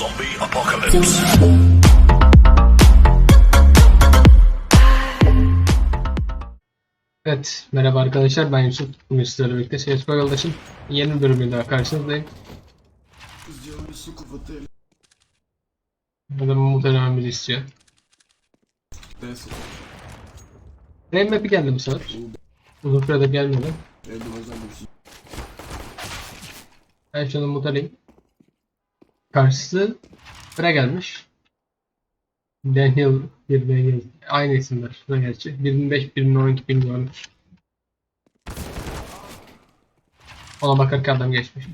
Zombie Apocalypse. Evet, merhaba arkadaşlar. Ben Yusuf. Bugün sizlerle birlikte CSGO yoldaşım. Yeni bir bölümle daha karşınızdayım. Adamı muhtemelen bizi istiyor. Rain map'i geldi bu sefer. Uzun sürede gelmedi. Ben şunu mutelayım. Karşısı Bire gelmiş. Daniel bir Daniel. Aynı isimler. Ne gerçi. Birinin 5, birinin 12 bilmiyorum. Ona bakarken adam geçmiş.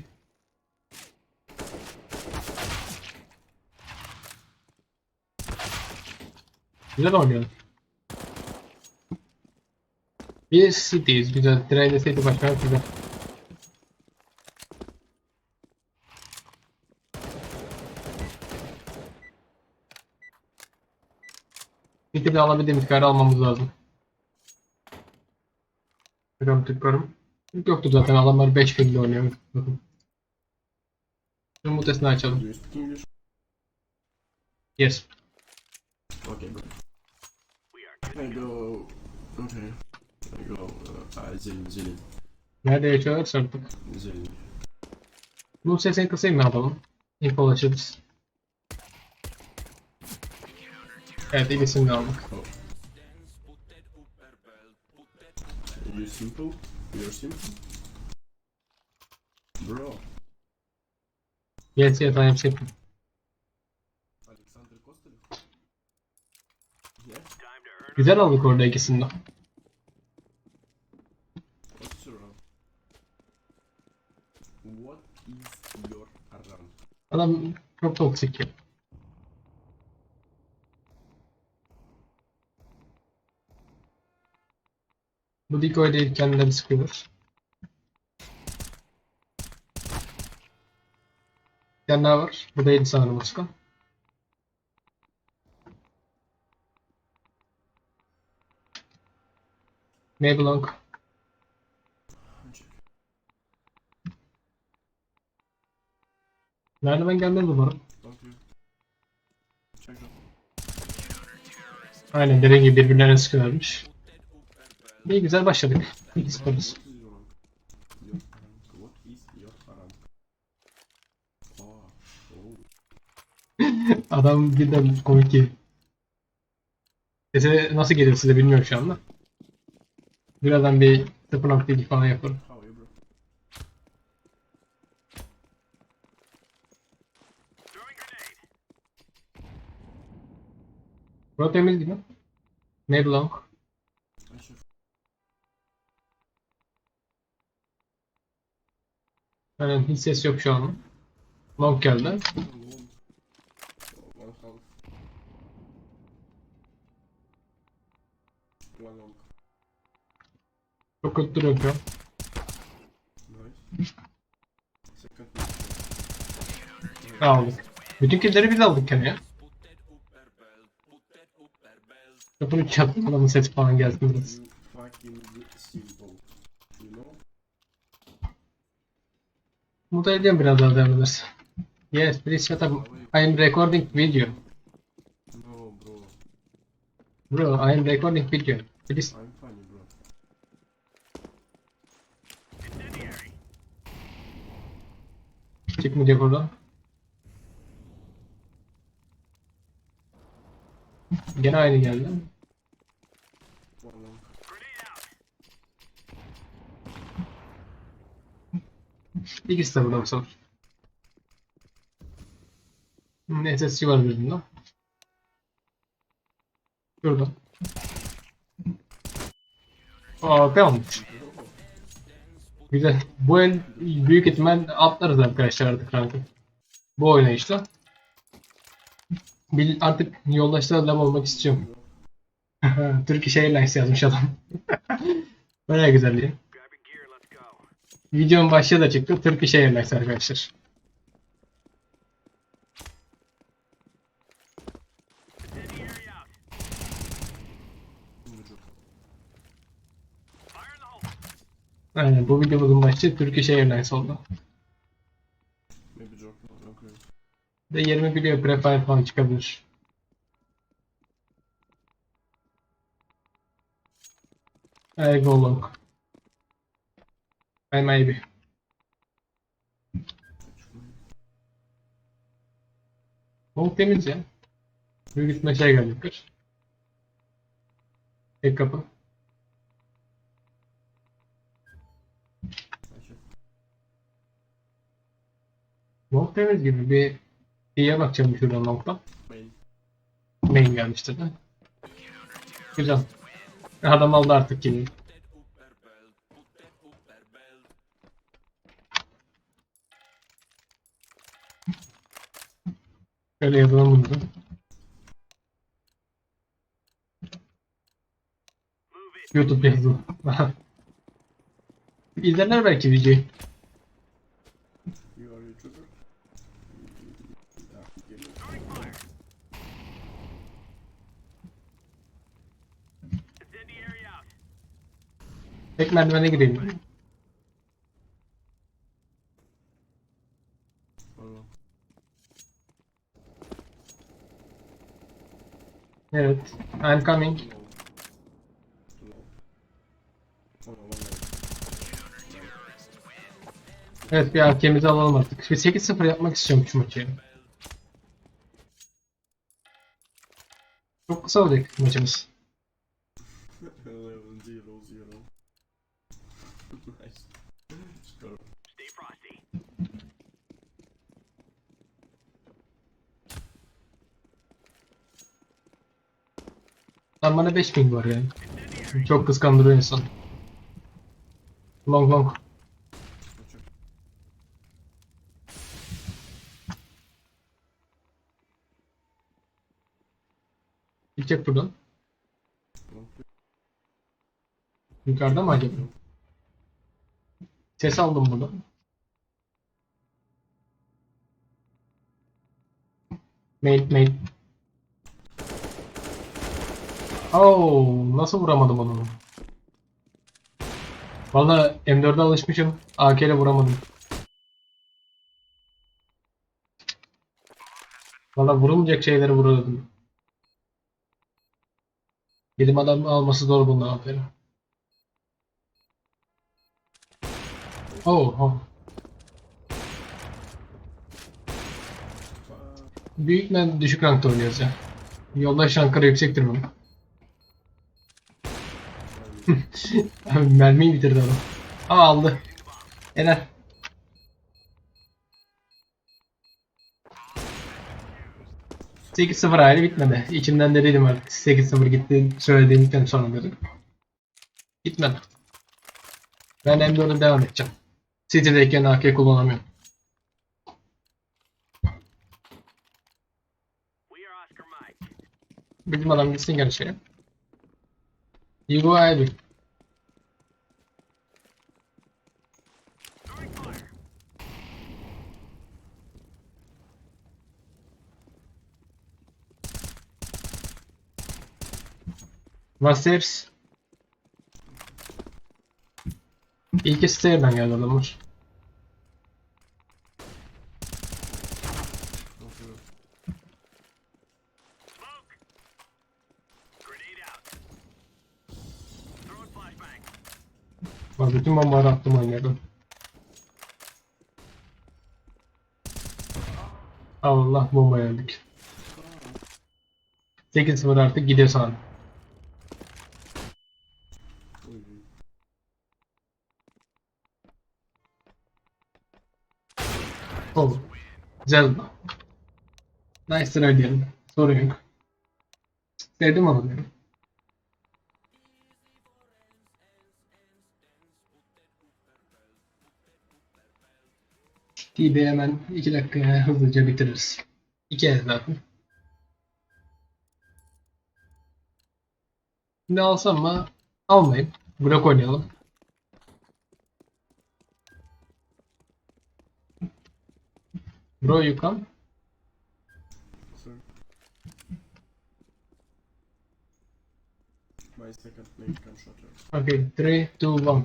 Güzel oynuyor. Bir City'yiz. Güzel. Train'de City başkan güzel. şekilde alabildiğimiz kadar almamız lazım. Tıklarım tıklarım. Yoktu zaten adamlar 5 günde oynuyor. Şunun mutesini açalım. Yes. Okay, bro. I go. Okay. I go. Uh, Zelin, Zelin. Nerede yaşıyorlar artık? Zelin. Bu sesini kısayım ne yapalım? İnfolaşırız. Evet ilisini de aldık. You simple? You're simple? Bro. Yes, yes, I am simple. Alexander Kostel? Yeah. Güzel aldık orada ikisini de. Adam çok toksik ya. Bu decoy değil kendileri sıkıyorlar. Bir tane daha var. Bu değil sanırım başka. Mayblanc. Check. Nerede ben gelmez umarım. Aynen dediğim gibi birbirlerine sıkıyorlarmış. İyi güzel başladık. Oh. Adam birden komik. Sesi nasıl gelir size bilmiyorum şu anda. Birazdan bir 0.2 falan yaparım. How are you, bro? Bura temiz gibi. Ne blanc. I should. Aynen hiç ses yok şu an. Long geldi. Çok kötü duruyor şu an. Aldık. Bütün killleri biz aldık gene ya. Kapını çattım adamın sesi falan geldi biraz. You fucking simple. You know? Mutlu edeceğim biraz daha devam ederse. Yes, please shut up. I am recording video. No, bro. Bro, I am recording video. Please. I'm funny, bro. Çıkmayacak oradan. Gene aynı geldi. One long. İkisi de burada bu sefer. SSC var birinde. Şurada. Aa, olmuş. Güzel. Bu el büyük ihtimal atlarız arkadaşlar artık rankı. Bu oynayışla. Bil, artık yoldaşlarla olmak istiyorum. Turkish Airlines yazmış adam. Baya güzel ya. Videonun başlığı da çıktı. Turkish Airlines arkadaşlar. Aynen bu videomuzun başlığı Turkish Airlines oldu. Maybe joke. Okay. De yerimi biliyor. Prefire falan çıkabilir. I I maybe. Long temiz ya. Büyük gitme şey gelecektir. Tek kapı. Long temiz gibi bir şeye bakacağım şuradan long'dan. Main. Main gelmiştir. Güzel. Adam aldı artık kimi. Şöyle yapalım bunu. da. YouTube yazdı. İzlerler belki videoyu. Tek merdivene gireyim. Oh, Evet. I'm coming. Evet bir hakemizi alalım artık. Bir 8-0 yapmak istiyorum şu maçı. Çok kısa olacak maçımız. Lan bana 5000 var yani. Çok kıskandırıyor insan. Long long. Gidecek buradan. Yukarıda mı acaba? Ses aldım buradan. Main main. Oh, nasıl vuramadım onu? Valla M4'e alışmışım. AK ile vuramadım. Valla vurulmayacak şeyleri vuruyordum. Benim adam alması zor bundan aferin. Oh, oh. Büyük men düşük rankta oynuyoruz ya. Yoldaş rankları yüksektir bunun. Mermiyi bitirdi adam. Aa aldı. Helal. Sekiz 0 ayrı bitmedi. İçimden de dedim artık 8-0 gitti söylediğimden sonra dedim. Gitmedi. Ben M4'e devam edeceğim. City'deyken AK kullanamıyorum. Bizim adam gitsin gel şeye. You go abi. What's steps? İlk stair'den geldi adamlar. Bak bütün bombaları attım oynadım. Allah bomba yedik. 8-0 artık gidiyor sana. Uy. Oh. Güzel. Nice try diyelim. Sorun yok. Sevdim onu diyorum. TB hemen 2 dakikaya hızlıca bitiririz. 2 el zaten. Şimdi alsam mı? Almayayım. Blok oynayalım. Bro you come. My second plate can shutter. Okay, 3, 2, 1.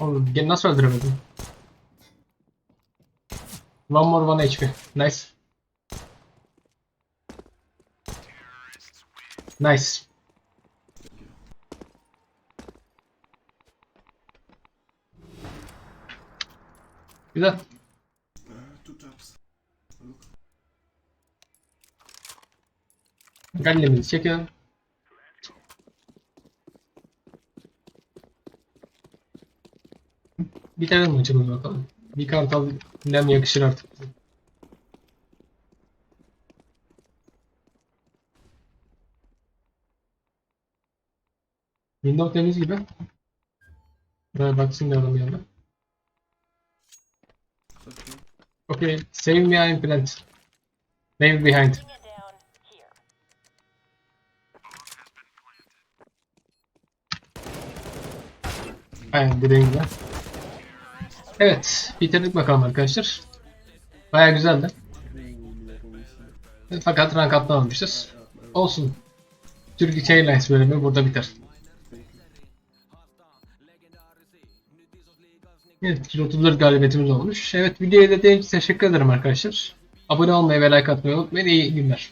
Oğlum gene nasıl öldüremedim? One more one HP. Nice. Nice. Güzel. Uh, two taps. Look. Gallemizi çekelim. Bitirelim maçımızı bakalım. Bir kartal nem yakışır artık. Windows temiz gibi. Buraya baksın diyorum bir yana. Okay. Okay, save me in plant. Maybe behind. Aynen dediğim gibi. Evet, bitirdik bakalım arkadaşlar. Baya güzeldi. Fakat rank atlamamışız. Olsun. Turkish Airlines bölümü burada biter. Evet, 134 galibiyetimiz olmuş. Evet, videoyu izlediğiniz için teşekkür ederim arkadaşlar. Abone olmayı ve like atmayı unutmayın. İyi günler.